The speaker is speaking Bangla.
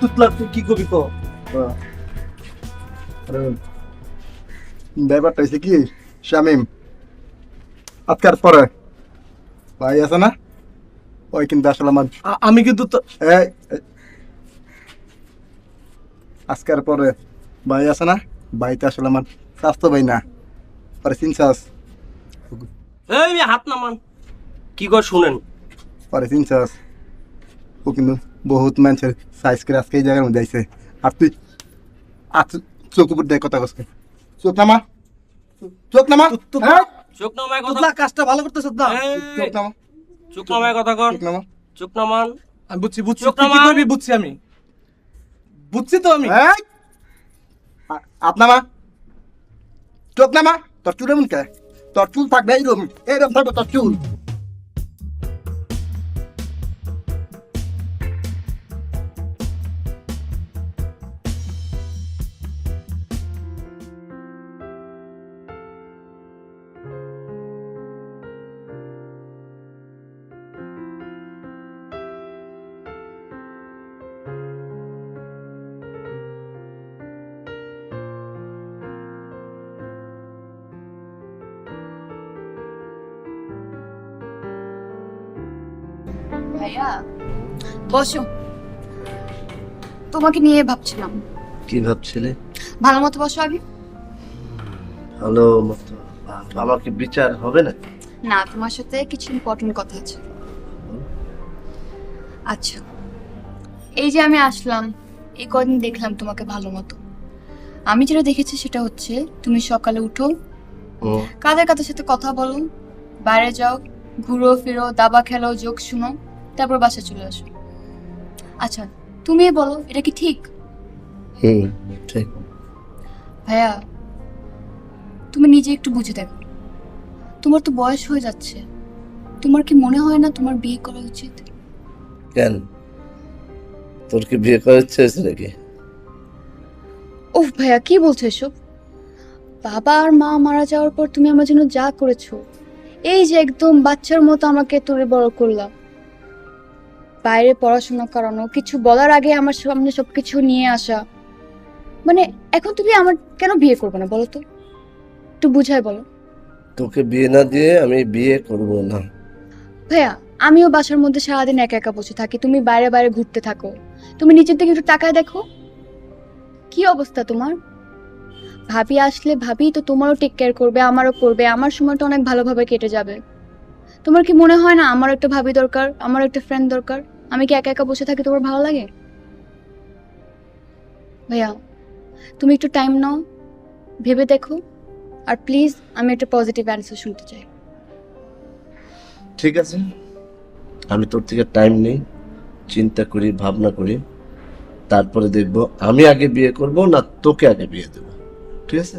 তুতলা তুই কি কবি কো? ব্যাপারটা হয়েছে কি শামিম আজকের পরে ভাই আছে না? ওই কিন্তু আসলে আমার। আমি কিন্তু। আজকের পরে ভাই আছে না? ভাইতে আসলে আমার স্বাস্থ্য ভাই না। পরে চিনছাস? এই হাত নামান। কি কর শুনেন? পরে চিনছাস? ও কিন্তু বহুত মানুষের সাইজ করে আজকে এই জায়গার মধ্যে আইছে। আর তুই আর চোখ উপর দেয় কথা কসকে। চোখ নামা। চোখ নামা। চোখ নামায় কথা কাজটা ভালো করতেছ না চোখ নামা। চোখ নামায় কথা কর চোখ নামা। চোখ নামান। আমি বুঝছি বুঝছি। চোখ করবি বুঝছি আমি। বুঝছি তো আমি। এই! আ- আপনা মা চোখ না মা তোর চুল এমন কে? তোর চুল থাকবে এইরকম। এইরকম থাকবে তোর চুল। ভাইয়া? বসো। তোমাকে নিয়ে ভাবছিলাম। কি ভাবছিলে? ভালো মতো বসো আগে। ভালো মতো। আমাকে বিচার হবে না? না তোমার সাথে কিছু ইম্পর্টেন্ট কথা আছে। আচ্ছা। এই যে আমি আসলাম এই কদিন দেখলাম তোমাকে ভালো মতো। আমি যেটা দেখেছি সেটা হচ্ছে তুমি সকালে উঠো কাদের কাদের সাথে কথা বলো বাইরে যাও ঘুরো ফিরো দাবা খেলো যোগ শুনো। তারপর বাসায় চলে আসো। আচ্ছা তুমি বলো এটা কি ঠিক? হুম ঠিক। ভাইয়া তুমি নিজে একটু বুঝে দেখো। তোমার তো বয়স হয়ে যাচ্ছে। তোমার কি মনে হয় না তোমার বিয়ে করা উচিত? কেন? তোর কি বিয়ে করার ইচ্ছে হয়েছে নাকি? ওহ ভাইয়া কি বলছো এসব? বাবা আর মা মারা যাওয়ার পর তুমি আমার জন্য যা করেছ এই যে একদম বাচ্চার মতো আমাকে তোরে বড় করলাম বাইরে পড়াশোনা করানো কিছু বলার আগে আমার সামনে সবকিছু নিয়ে আসা। মানে এখন তুমি আমার কেন বিয়ে করবে না বলো তো? একটু বুঝাই বলো। তোকে বিয়ে না দিয়ে আমি বিয়ে করব না। ভাইয়া আমিও বাসার মধ্যে সারাদিন একা একা বসে থাকি। তুমি বাইরে বাইরে ঘুরতে থাকো। তুমি নিচের দিকে একটু তাকায় দেখো। কি অবস্থা তোমার? ভাবি আসলে ভাবি তো তোমারও টেক কেয়ার করবে আমারও করবে। আমার সময়টা অনেক ভালোভাবে কেটে যাবে। তোমার কি মনে হয় না আমার একটা ভাবি দরকার আমার একটা ফ্রেন্ড দরকার? আমি কি একা একা বসে থাকি তোমার ভালো লাগে? ভাইয়া, তুমি একটু টাইম নাও, ভেবে দেখো, আর প্লিজ আমি একটা পজিটিভ অ্যান্সার শুনতে চাই। ঠিক আছে, আমি তোর থেকে টাইম নেই, চিন্তা করি, ভাবনা করি, তারপরে দেখব আমি আগে বিয়ে করব না তোকে আগে বিয়ে দেব, ঠিক আছে?